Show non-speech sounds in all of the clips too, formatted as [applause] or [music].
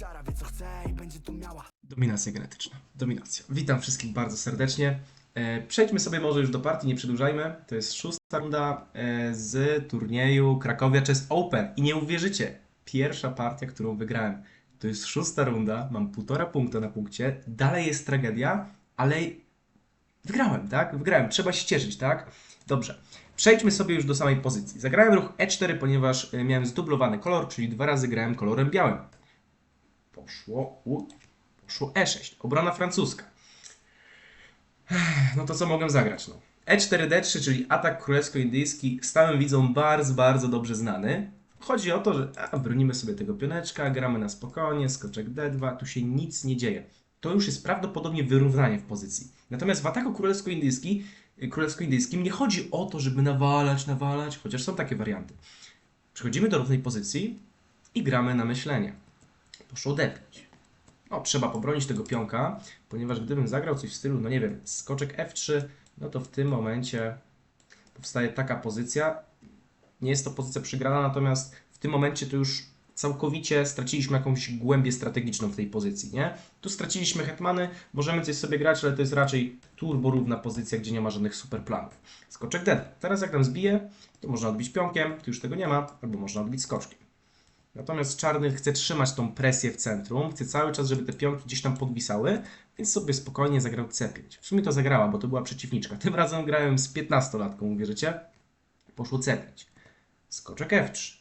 wie co chce i będzie miała Dominacja genetyczna. Dominacja. Witam wszystkich bardzo serdecznie. E, Przejdźmy sobie może już do partii, nie przedłużajmy. To jest szósta runda e, z turnieju Krakowia Chess Open. I nie uwierzycie, pierwsza partia, którą wygrałem. To jest szósta runda, mam półtora punkta na punkcie. Dalej jest tragedia, ale wygrałem, tak? Wygrałem. Trzeba się cieszyć, tak? Dobrze. Przejdźmy sobie już do samej pozycji. Zagrałem ruch E4, ponieważ e, miałem zdublowany kolor, czyli dwa razy grałem kolorem białym. Poszło. U, Poszło E6, obrona francuska. No to co mogę zagrać? No? E4, D3, czyli atak królewsko-indyjski, stałym widzom bardzo, bardzo dobrze znany. Chodzi o to, że a, bronimy sobie tego pioneczka, gramy na spokojnie, skoczek D2, tu się nic nie dzieje. To już jest prawdopodobnie wyrównanie w pozycji. Natomiast w ataku królewsko-indyjski, królewsko-indyjskim nie chodzi o to, żeby nawalać, nawalać, chociaż są takie warianty. Przechodzimy do równej pozycji i gramy na myślenie. Poszło D5. No, trzeba pobronić tego pionka, ponieważ gdybym zagrał coś w stylu, no nie wiem, skoczek F3, no to w tym momencie powstaje taka pozycja. Nie jest to pozycja przegrana, natomiast w tym momencie to już całkowicie straciliśmy jakąś głębię strategiczną w tej pozycji, nie? Tu straciliśmy hetmany, możemy coś sobie grać, ale to jest raczej turbo równa pozycja, gdzie nie ma żadnych super planów. Skoczek D. Teraz jak nam zbije, to można odbić pionkiem, tu już tego nie ma, albo można odbić skoczkiem. Natomiast czarny chce trzymać tą presję w centrum, chce cały czas, żeby te pionki gdzieś tam podwisały, więc sobie spokojnie zagrał C5. W sumie to zagrała, bo to była przeciwniczka. Tym razem grałem z 15-latką, uwierzycie? Poszło C5. Skoczek F3.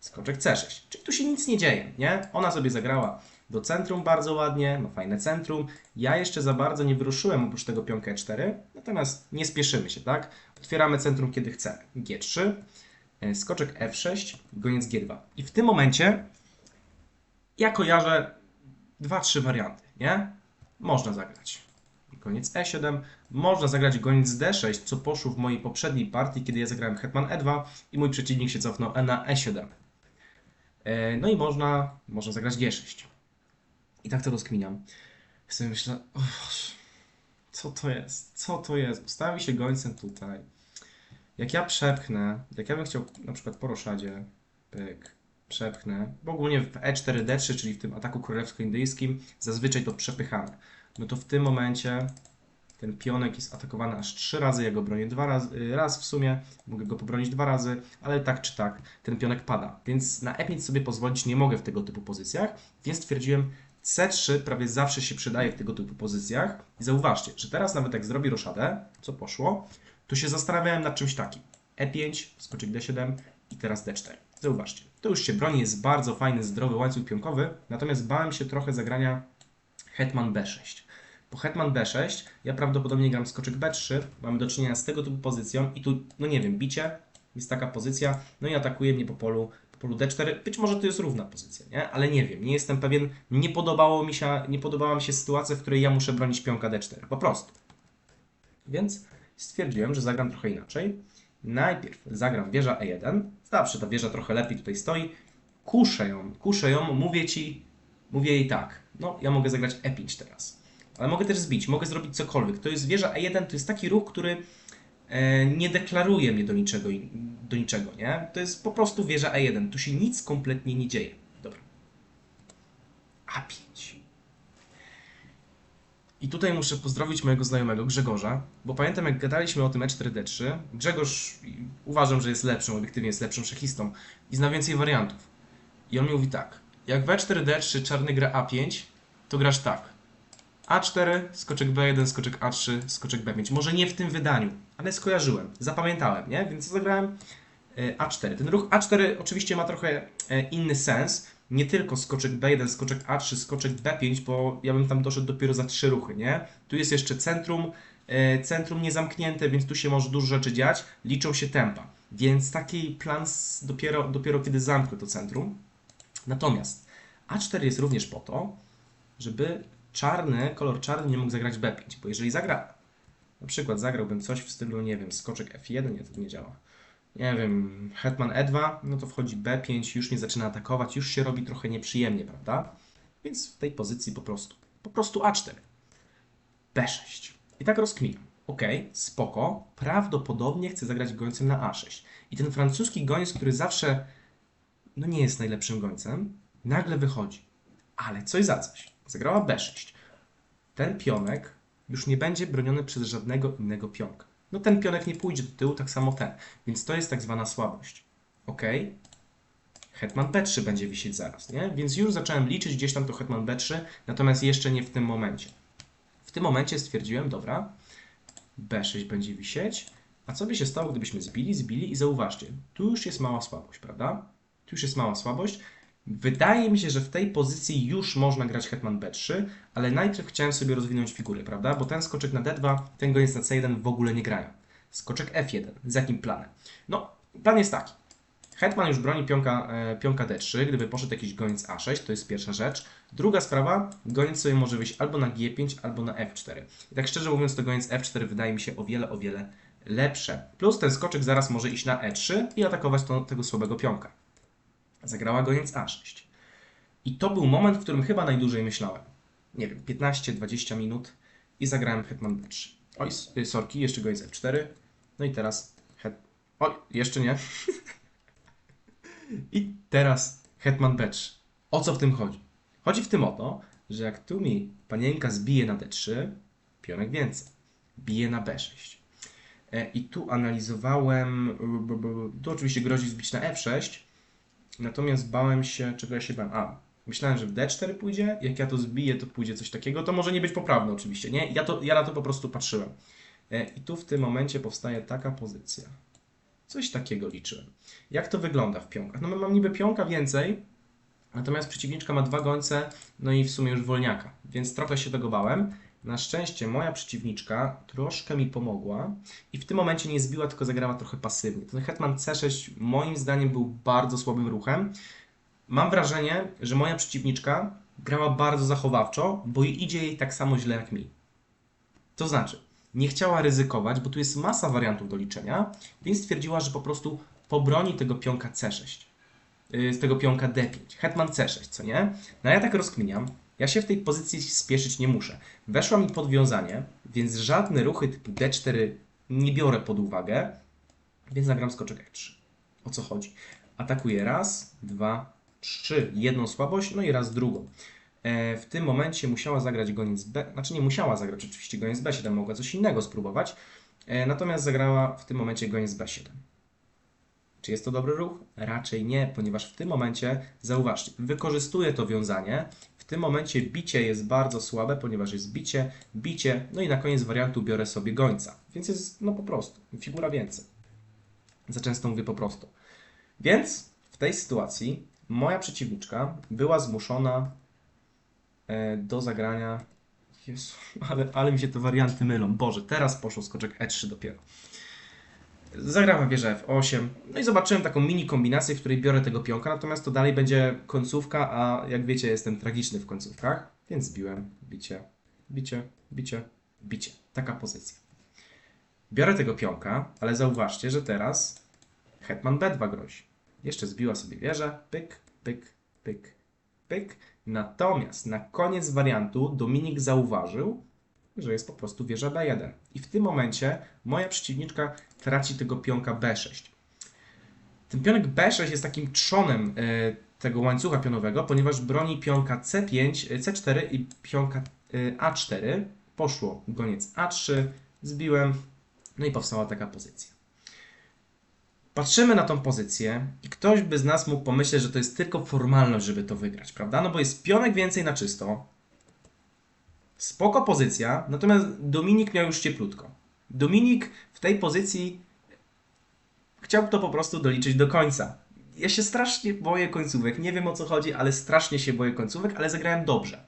Skoczek C6. Czyli tu się nic nie dzieje, nie? Ona sobie zagrała do centrum bardzo ładnie, ma fajne centrum. Ja jeszcze za bardzo nie wyruszyłem oprócz tego pionka E4, natomiast nie spieszymy się, tak? Otwieramy centrum kiedy chcemy. G3 e, skoczek F6, goniec G2. I w tym momencie ja kojarzę dwa, trzy warianty, nie? Można zagrać goniec E7, można zagrać goniec D6, co poszło w mojej poprzedniej partii, kiedy ja zagrałem hetman E2 i mój przeciwnik się cofnął na E7. E, No i można, można zagrać G6. I tak to rozkminiam. Sobie myślę, co to jest? Co to jest? Ustawi się gońcem tutaj. Jak ja przepchnę, jak ja bym chciał na przykład po roszadzie, pyk, przepchnę, bo ogólnie w E E4, D3, czyli w tym ataku królewsko-indyjskim, zazwyczaj to przepychamy. No to w tym momencie ten pionek jest atakowany aż trzy razy, ja go bronię dwa razy, y, raz w sumie, mogę go pobronić dwa razy, ale tak czy tak ten pionek pada. Więc na E5 sobie pozwolić nie mogę w tego typu pozycjach, więc stwierdziłem, C3 prawie zawsze się przydaje w tego typu pozycjach. I zauważcie, że teraz nawet jak zrobię roszadę, co poszło, to się zastanawiałem nad czymś takim. E5, skoczek D7 i teraz D4. Zauważcie, to już się broni, jest bardzo fajny, zdrowy łańcuch pionkowy, natomiast bałem się trochę zagrania hetman B6. Po hetman B6 ja prawdopodobnie gram skoczek B3, mamy do czynienia z tego typu pozycją i tu, no nie wiem, bicie, jest taka pozycja, no i atakuje mnie po polu, po polu D4. Być może to jest równa pozycja, nie? Ale nie wiem, nie jestem pewien, nie podobało mi się, nie podobała mi się sytuacja, w której ja muszę bronić pionka D4, po prostu. Więc stwierdziłem, że zagram trochę inaczej. Najpierw zagram wieża E1, zawsze ta wieża trochę lepiej tutaj stoi, kuszę ją, kuszę ją, mówię Ci, mówię jej tak, no ja mogę zagrać E5 teraz, ale mogę też zbić, mogę zrobić cokolwiek. To jest wieża E1, to jest taki ruch, który e, nie deklaruje mnie do niczego, do niczego, nie? To jest po prostu wieża E1, tu się nic kompletnie nie dzieje. Dobra. A5. I tutaj muszę pozdrowić mojego znajomego Grzegorza, bo pamiętam jak gadaliśmy o tym E E4D3, Grzegorz uważam, że jest lepszym, obiektywnie jest lepszym szachistą i zna więcej wariantów. I on mi mówi tak, jak w E4D3 czarny gra A5, to grasz tak. A4, skoczek B1, skoczek A3, skoczek B5. Może nie w tym wydaniu, ale skojarzyłem, zapamiętałem, nie? Więc zagrałem e, A4. Ten ruch A4 oczywiście ma trochę e, inny sens. Nie tylko skoczek B1, skoczek A3, skoczek B5, bo ja bym tam doszedł dopiero za trzy ruchy, nie? Tu jest jeszcze centrum, e, centrum niezamknięte, więc tu się może dużo rzeczy dziać. Liczą się tempa. Więc taki plan dopiero, dopiero kiedy zamknę to centrum. Natomiast A4 jest również po to, żeby czarny, kolor czarny nie mógł zagrać B5, bo jeżeli zagra, na przykład zagrałbym coś w stylu, nie wiem, skoczek F1, nie, to nie działa. Nie wiem, hetman E2, no to wchodzi B5, już mnie zaczyna atakować, już się robi trochę nieprzyjemnie, prawda? Więc w tej pozycji po prostu, po prostu A4. B6. I tak rozkminiam. Ok, spoko, prawdopodobnie chcę zagrać gońcem na A6. I ten francuski goniec, który zawsze no nie jest najlepszym gońcem, nagle wychodzi. Ale coś za coś. Zagrała B6. Ten pionek już nie będzie broniony przez żadnego innego pionka. No ten pionek nie pójdzie do tyłu, tak samo ten. Więc to jest tak zwana słabość. Ok? Hetman B3 będzie wisieć zaraz, nie? Więc już zacząłem liczyć gdzieś tam to Hetman B3, natomiast jeszcze nie w tym momencie. W tym momencie stwierdziłem, dobra, B6 będzie wisieć, a co by się stało, gdybyśmy zbili, zbili i zauważcie, tu już jest mała słabość, prawda? Tu już jest mała słabość. Wydaje mi się, że w tej pozycji już można grać Hetman B3, ale najpierw chciałem sobie rozwinąć figury, prawda? Bo ten skoczek na D2, ten goniec na C1 w ogóle nie grają. Skoczek F1. Z jakim planem? No, plan jest taki. Hetman już broni pionka, e, pionka D3, gdyby poszedł jakiś goniec A6, to jest pierwsza rzecz. Druga sprawa, goniec sobie może wyjść albo na G5, albo na F4. I tak szczerze mówiąc, to goniec F4 wydaje mi się o wiele, o wiele lepsze. Plus ten skoczek zaraz może iść na E3 i atakować to, tego słabego pionka. Zagrała goniec A6. I to był moment, w którym chyba najdłużej myślałem. Nie wiem, 15-20 minut i zagrałem Hetman B3. Oj, y, sorki, jeszcze goniec F4. No i teraz het... Oj, jeszcze nie. [laughs] I teraz Hetman B3. O co w tym chodzi? Chodzi w tym o to, że jak tu mi panienka zbije na D3, pionek więcej. Bije na B6. E, I tu analizowałem, tu oczywiście grozi zbić na F6, natomiast bałem się, czego ja się bałem? A, myślałem, że w D4 pójdzie, jak ja to zbiję, to pójdzie coś takiego, to może nie być poprawne oczywiście, nie? Ja, to, ja na to po prostu patrzyłem. E, I tu w tym momencie powstaje taka pozycja. Coś takiego liczyłem. Jak to wygląda w pionkach? No mam niby pionka więcej, natomiast przeciwniczka ma dwa gońce, no i w sumie już wolniaka, więc trochę się tego bałem. Na szczęście moja przeciwniczka troszkę mi pomogła i w tym momencie nie zbiła, tylko zagrała trochę pasywnie. Ten hetman C6 moim zdaniem był bardzo słabym ruchem. Mam wrażenie, że moja przeciwniczka grała bardzo zachowawczo, bo idzie jej tak samo źle jak mi. To znaczy, nie chciała ryzykować, bo tu jest masa wariantów do liczenia, więc stwierdziła, że po prostu pobroni tego pionka C6. Yy, Z tego pionka D5. Hetman C6, co nie? No ja tak rozkminiam. Ja się w tej pozycji spieszyć nie muszę. Weszła mi podwiązanie, więc żadne ruchy typu D4 nie biorę pod uwagę, więc zagram skoczek F3. O co chodzi? Atakuję raz, dwa, trzy. Jedną słabość, no i raz drugą. E, w tym momencie musiała zagrać goniec B, znaczy nie musiała zagrać oczywiście goniec B7, mogła coś innego spróbować, e, natomiast zagrała w tym momencie goniec B7. Czy jest to dobry ruch? Raczej nie, ponieważ w tym momencie, zauważcie, wykorzystuję to wiązanie. W tym momencie bicie jest bardzo słabe, ponieważ jest bicie, bicie, no i na koniec wariantu biorę sobie gońca. Więc jest, no po prostu, figura więcej. Za często mówię po prostu. Więc w tej sytuacji moja przeciwniczka była zmuszona e, do zagrania. Jezu, [laughs] ale, ale mi się te warianty mylą. Boże, teraz poszło skoczek E3 dopiero. Zagrała wieżę F8. No i zobaczyłem taką mini kombinację, w której biorę tego pionka, natomiast to dalej będzie końcówka, a jak wiecie, jestem tragiczny w końcówkach, więc zbiłem. Bicie, bicie, bicie, bicie. Taka pozycja. Biorę tego pionka, ale zauważcie, że teraz hetman B2 grozi. Jeszcze zbiła sobie wieżę, pyk, pyk, pyk, pyk. Natomiast na koniec wariantu Dominik zauważył, że jest po prostu wieża B1. I w tym momencie moja przeciwniczka traci tego pionka B6. Ten pionek B6 jest takim trzonem e, tego łańcucha pionowego, ponieważ broni pionka C5, e, C4 i pionka e, A4. Poszło goniec A3, zbiłem, no i powstała taka pozycja. Patrzymy na tą pozycję i ktoś by z nas mógł pomyśleć, że to jest tylko formalność, żeby to wygrać, prawda? No bo jest pionek więcej na czysto, Spoko pozycja, natomiast Dominik miał już cieplutko. Dominik w tej pozycji chciał to po prostu doliczyć do końca. Ja się strasznie boję końcówek. Nie wiem o co chodzi, ale strasznie się boję końcówek, ale zagrałem dobrze.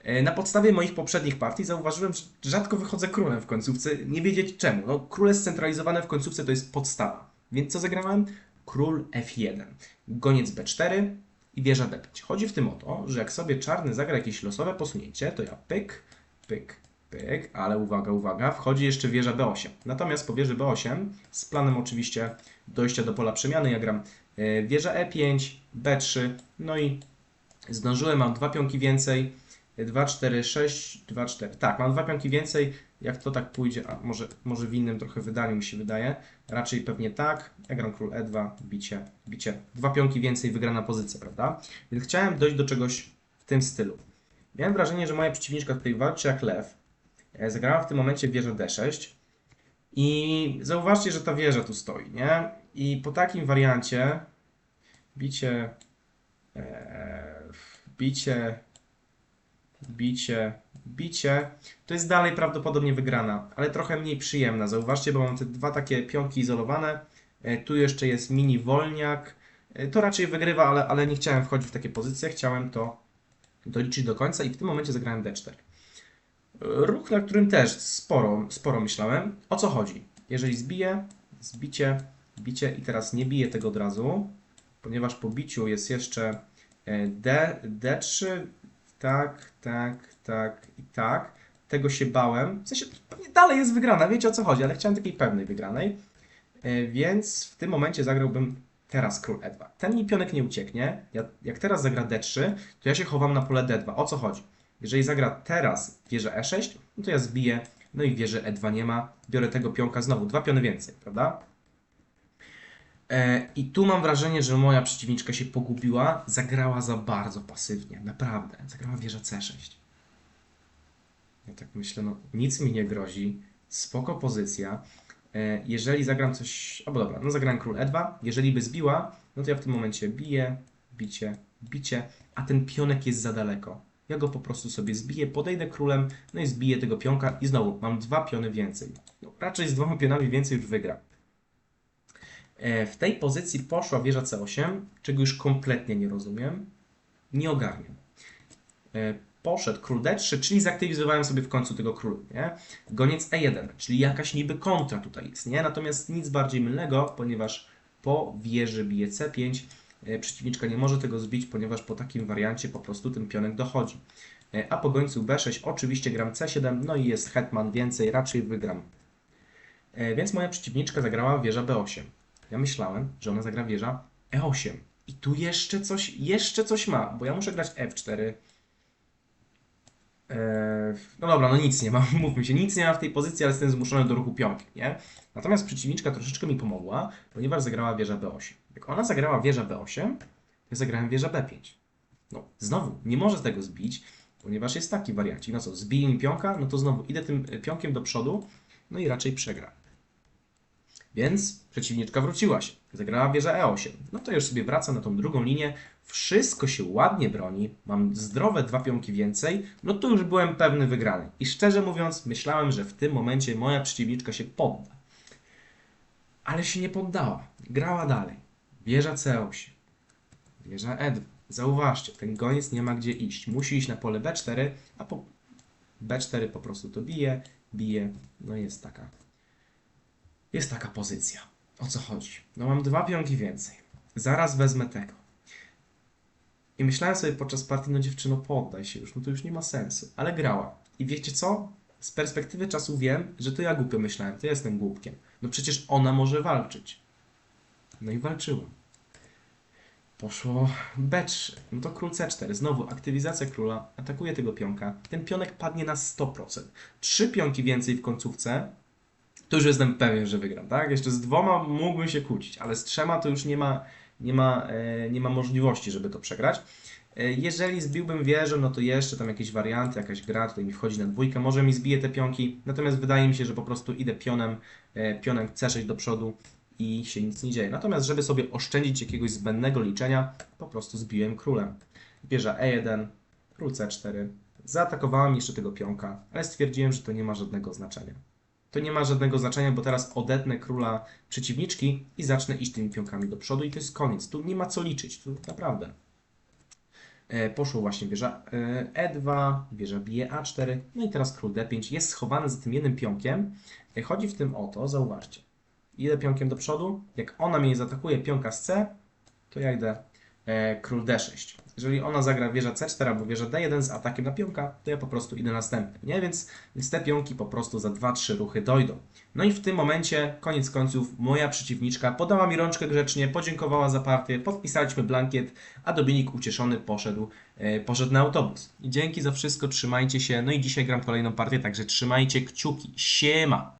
E, Na podstawie moich poprzednich partii zauważyłem, że rzadko wychodzę królem w końcówce. Nie wiedzieć czemu. No, króle scentralizowane w końcówce to jest podstawa. Więc co zagrałem? Król F1. Goniec B4 i wieża D5. Chodzi w tym o to, że jak sobie czarny zagra jakieś losowe posunięcie, to ja pyk, pyk, pyk, ale uwaga, uwaga, wchodzi jeszcze wieża B8. Natomiast po wieży B8, z planem oczywiście dojścia do pola przemiany, ja gram e, wieża E5, B3, no i zdążyłem, mam dwa pionki więcej, 2, 4, 6, 2, 4. Tak, mam dwa pionki więcej. Jak to tak pójdzie, a może, może w innym trochę wydaniu mi się wydaje. Raczej pewnie tak. Ja król E2, bicie, bicie. Dwa pionki więcej, wygrana pozycja, prawda? Więc chciałem dojść do czegoś w tym stylu. Miałem wrażenie, że moja przeciwniczka tutaj walczy jak lew. E, Zagrała w tym momencie wieżę D6 i zauważcie, że ta wieża tu stoi, nie? I po takim wariancie bicie, e, bicie, bicie, bicie, to jest dalej prawdopodobnie wygrana, ale trochę mniej przyjemna. Zauważcie, bo mam te dwa takie pionki izolowane. E, Tu jeszcze jest mini wolniak. E, To raczej wygrywa, ale, ale nie chciałem wchodzić w takie pozycje. Chciałem to doliczyć do końca i w tym momencie zagrałem D4. Ruch, na którym też sporo, sporo myślałem. O co chodzi? Jeżeli zbiję, zbicie, bicie i teraz nie biję tego od razu, ponieważ po biciu jest jeszcze e, D, D3, tak, tak, tak i tak. Tego się bałem. W sensie dalej jest wygrana, wiecie o co chodzi, ale chciałem takiej pewnej wygranej. E, Więc w tym momencie zagrałbym teraz król E2. Ten mi pionek nie ucieknie. Ja, jak teraz zagra D3, to ja się chowam na pole D2. O co chodzi? Jeżeli zagra teraz wieżę E6, no to ja zbiję, no i wieżę E2 nie ma. Biorę tego pionka znowu, dwa piony więcej, prawda? E, I tu mam wrażenie, że moja przeciwniczka się pogubiła, zagrała za bardzo pasywnie, naprawdę. Zagrała wieżę C6. Ja tak myślę, no nic mi nie grozi, spoko pozycja. E, Jeżeli zagram coś, albo dobra, no zagram król E2, jeżeli by zbiła, no to ja w tym momencie biję, bicie, bicie, a ten pionek jest za daleko. Ja go po prostu sobie zbiję, podejdę królem, no i zbiję tego pionka i znowu mam dwa piony więcej. No, raczej z dwoma pionami więcej już wygra. E, W tej pozycji poszła wieża C8, czego już kompletnie nie rozumiem. Nie ogarniam. E, Poszedł król D3, czyli zaktywizowałem sobie w końcu tego króla, nie? Goniec E1, czyli jakaś niby kontra tutaj jest, nie? Natomiast nic bardziej mylnego, ponieważ po wieży bije C5, e, przeciwniczka nie może tego zbić, ponieważ po takim wariancie po prostu ten pionek dochodzi. A po gońcu B6 oczywiście gram C7, no i jest hetman więcej, raczej wygram. Więc moja przeciwniczka zagrała wieża B8. Ja myślałem, że ona zagra wieża E8. I tu jeszcze coś, jeszcze coś ma, bo ja muszę grać F4. Eee, No dobra, no nic nie ma, [laughs] mówmy się, nic nie ma w tej pozycji, ale jestem zmuszony do ruchu pionki, nie? Natomiast przeciwniczka troszeczkę mi pomogła, ponieważ zagrała wieża B8. Jak ona zagrała wieża B8, to ja zagrałem wieża B5. No, znowu, nie może tego zbić, ponieważ jest taki wariancik. No co, zbije mi pionka, no to znowu idę tym pionkiem do przodu, no i raczej przegra. Więc przeciwniczka wróciła się. Zagrała wieża E8. No to już sobie wracam na tą drugą linię. Wszystko się ładnie broni. Mam zdrowe dwa pionki więcej. No to już byłem pewny wygrany. I szczerze mówiąc, myślałem, że w tym momencie moja przeciwniczka się podda. Ale się nie poddała. Grała dalej. Wieża C8. Wieża E2. Zauważcie, ten goniec nie ma gdzie iść. Musi iść na pole B4, a po B4 po prostu to bije, bije. No jest taka jest taka pozycja. O co chodzi? No mam dwa pionki więcej. Zaraz wezmę tego. I myślałem sobie podczas partii, no dziewczyno, poddaj się już, no to już nie ma sensu. Ale grała. I wiecie co? Z perspektywy czasu wiem, że to ja głupio myślałem, to ja jestem głupkiem. No przecież ona może walczyć. No i walczyła. Poszło B3. No to król C4. Znowu aktywizacja króla. Atakuje tego pionka. Ten pionek padnie na 100%. Trzy pionki więcej w końcówce to już jestem pewien, że wygram, tak? Jeszcze z dwoma mógłbym się kłócić, ale z trzema to już nie ma, nie ma, e, nie ma możliwości, żeby to przegrać. E, jeżeli zbiłbym wieżę, no to jeszcze tam jakieś warianty, jakaś gra tutaj mi wchodzi na dwójkę, może mi zbije te pionki, natomiast wydaje mi się, że po prostu idę pionem, e, pionem C6 do przodu i się nic nie dzieje. Natomiast, żeby sobie oszczędzić jakiegoś zbędnego liczenia, po prostu zbiłem królem. Wieża E1, król C4, zaatakowałem jeszcze tego pionka, ale stwierdziłem, że to nie ma żadnego znaczenia to nie ma żadnego znaczenia, bo teraz odetnę króla przeciwniczki i zacznę iść tymi pionkami do przodu i to jest koniec. Tu nie ma co liczyć, tu naprawdę. E, poszło właśnie wieża e, E2, wieża bije A4, no i teraz król D5 jest schowany za tym jednym pionkiem. E, chodzi w tym o to, zauważcie, idę pionkiem do przodu, jak ona mnie zaatakuje pionka z C, to ja idę e, król D6. Jeżeli ona zagra wieża C4 albo wieża D1 z atakiem na pionka, to ja po prostu idę następny, nie? Więc, więc te pionki po prostu za 2-3 ruchy dojdą. No i w tym momencie, koniec końców, moja przeciwniczka podała mi rączkę grzecznie, podziękowała za partię, podpisaliśmy blankiet, a Dominik ucieszony poszedł, e, poszedł na autobus. I dzięki za wszystko, trzymajcie się, no i dzisiaj gram kolejną partię, także trzymajcie kciuki. Siema!